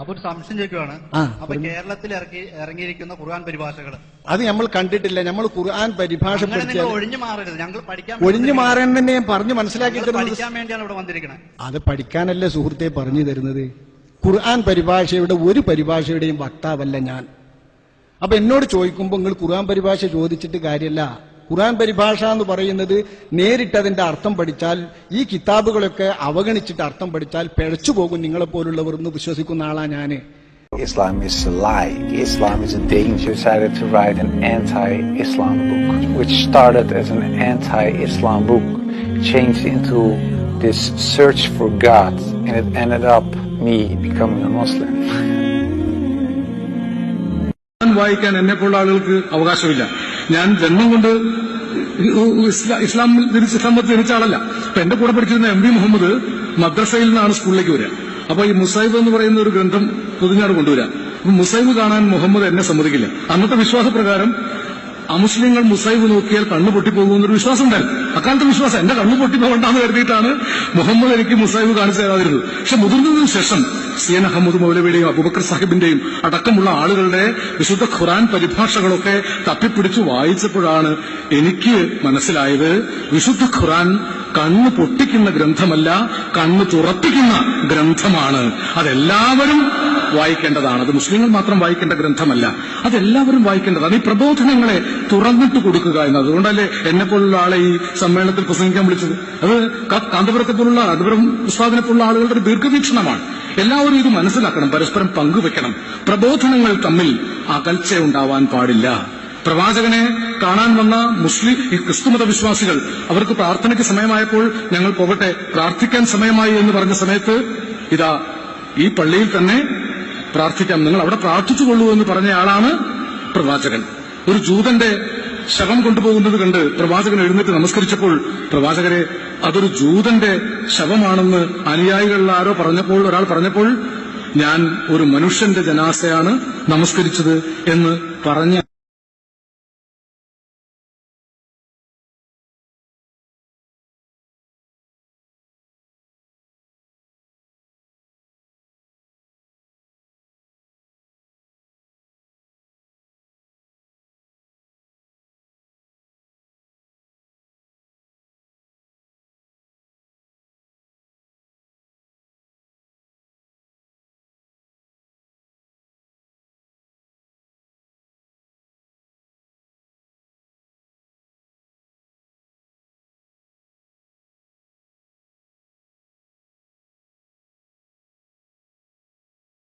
അപ്പൊ ഒരു സംശയം ചോദിക്കുവാണ്. ആ, അപ്പൊ കേരളത്തിൽ ഇറക്കി ഇറങ്ങിയിരിക്കുന്ന ഖുർആൻ പരിഭാഷകൾ അത് നമ്മൾ കണ്ടിട്ടില്ല. നമ്മൾ ഖുർആൻ പരിഭാഷ ഒഴിഞ്ഞു മാറരുത്. ഞങ്ങൾ പഠിക്കാൻ ഒഴിഞ്ഞു മാറാൻ തന്നെ ഞാൻ പറഞ്ഞു മനസ്സിലാക്കി പഠിക്കാൻ വേണ്ടിയാണ് ഇവിടെ വന്നിരിക്കുന്നത് അത് പഠിക്കാനല്ലേ സുഹൃത്തെ പറഞ്ഞു തരുന്നത്? ഖുർആൻ പരിഭാഷയുടെ ഒരു പരിഭാഷയുടെയും വക്താവല്ല ഞാൻ. അപ്പൊ എന്നോട് ചോദിക്കുമ്പോൾ നിങ്ങൾ ഖുർആൻ പരിഭാഷ ചോദിച്ചിട്ട് കാര്യമല്ല ഖുർആൻ പരിഭാഷ എന്ന് പറയുന്നത് നേരിട്ടതിന്റെ അർത്ഥം പഠിച്ചാൽ ഈ കിതാബുകളൊക്കെ അവഗണിച്ചിട്ട് അർത്ഥം പഠിച്ചാൽ പിഴച്ചു പോകും നിങ്ങളെ പോലുള്ളവർ എന്ന് വിശ്വസിക്കുന്ന ആളാ ഞാൻ Islam is a lie. Islam is a danger. Decided to write an anti-Islam book, which started as an anti-Islam book, changed into this search for God, and it ended up me becoming a Muslim. വായിക്കാൻ എന്നെ ആളുകൾക്ക് അവകാശമില്ല ഞാൻ ജന്മം കൊണ്ട് ഇസ്ലാം ജനിച്ച ഇസ്ലാം മതത്തിൽ ജനിച്ച ആളല്ല. അപ്പൊ എന്റെ കൂടെ പഠിച്ചിരുന്ന എം വി മുഹമ്മദ് മദ്രസയിൽ നിന്നാണ് സ്കൂളിലേക്ക് വരിക. അപ്പൊ ഈ മുസൈബ് എന്ന് പറയുന്ന ഒരു ഗ്രന്ഥം പൊതിഞ്ഞാണ് കൊണ്ടുവരിക. അപ്പൊ മുസൈബ് കാണാൻ മുഹമ്മദ് എന്നെ സമ്മതിക്കില്ല. അന്നത്തെ വിശ്വാസപ്രകാരം അമുസ്ലിങ്ങൾ മുസൈബ് നോക്കിയാൽ കണ്ണു പൊട്ടിപ്പോകുമെന്നൊരു വിശ്വാസം ഉണ്ടായിരുന്നു അക്കാലത്തെ വിശ്വാസം എന്റെ കണ്ണു പൊട്ടിപ്പോകണ്ടെന്ന് കരുതിയിട്ടാണ് മുഹമ്മദ് എനിക്ക് മുസൈബ് കാണിച്ചു തരാതിരുന്നത്. പക്ഷെ മുതിർന്നതിനു ശേഷം സി എൻ അഹമ്മദ് മൗലവിയുടെയും അബുബക്കർ സാഹിബിന്റെയും അടക്കമുള്ള ആളുകളുടെ വിശുദ്ധ ഖുറാൻ പരിഭാഷകളൊക്കെ തപ്പിപ്പിടിച്ച് വായിച്ചപ്പോഴാണ് എനിക്ക് മനസ്സിലായത് വിശുദ്ധ ഖുറാൻ കണ്ണ് പൊട്ടിക്കുന്ന ഗ്രന്ഥമല്ല കണ്ണ് തുറപ്പിക്കുന്ന ഗ്രന്ഥമാണ്. അതെല്ലാവരും വായിക്കേണ്ടതാണ്. അത് മുസ്ലിങ്ങൾ മാത്രം വായിക്കേണ്ട ഗ്രന്ഥമല്ല. അതെല്ലാവരും വായിക്കേണ്ടതാണ്. ഈ പ്രബോധനങ്ങളെ തുറന്നിട്ട് കൊടുക്കുക എന്നത്. അതുകൊണ്ടല്ലേ എന്നെ പോലുള്ള ആളെ ഈ സമ്മേളനത്തിൽ പ്രസംഗിക്കാൻ വിളിച്ചത്? അത് കാന്തപുരത്തെ പോലുള്ള കാന്തപുരം ഉസ്താദിനെ പോലുള്ള ആളുകളുടെ ഒരു ദീർഘവീക്ഷണമാണ്. എല്ലാവരും ഇത് മനസ്സിലാക്കണം. പരസ്പരം പങ്കുവെക്കണം. പ്രബോധനങ്ങൾ തമ്മിൽ അകൽച്ച ഉണ്ടാവാൻ പാടില്ല. പ്രവാചകനെ കാണാൻ വന്ന മുസ്ലിം ഈ ക്രിസ്തുമത വിശ്വാസികൾ അവർക്ക് പ്രാർത്ഥനയ്ക്ക് സമയമായപ്പോൾ ഞങ്ങൾ പോകട്ടെ പ്രാർത്ഥിക്കാൻ സമയമായി എന്ന് പറഞ്ഞ സമയത്ത് ഇതാ ഈ പള്ളിയിൽ തന്നെ പ്രാർത്ഥിക്കാം. നിങ്ങൾ അവിടെ പ്രാർത്ഥിച്ചുകൊള്ളൂ എന്ന് പറഞ്ഞ ആളാണ് പ്രവാചകൻ. ഒരു ജൂതന്റെ ശവം കൊണ്ടുപോകുന്നത് കണ്ട് പ്രവാചകൻ എഴുന്നേറ്റ് നമസ്കരിച്ചപ്പോൾ പ്രവാചകരെ അതൊരു ജൂതന്റെ ശവമാണെന്ന് അനുയായികളിൽ ആരോ പറഞ്ഞപ്പോൾ ഒരാൾ പറഞ്ഞപ്പോൾ ഞാൻ ഒരു മനുഷ്യന്റെ ജനാസയാണ് നമസ്കരിച്ചത് എന്ന് പറഞ്ഞ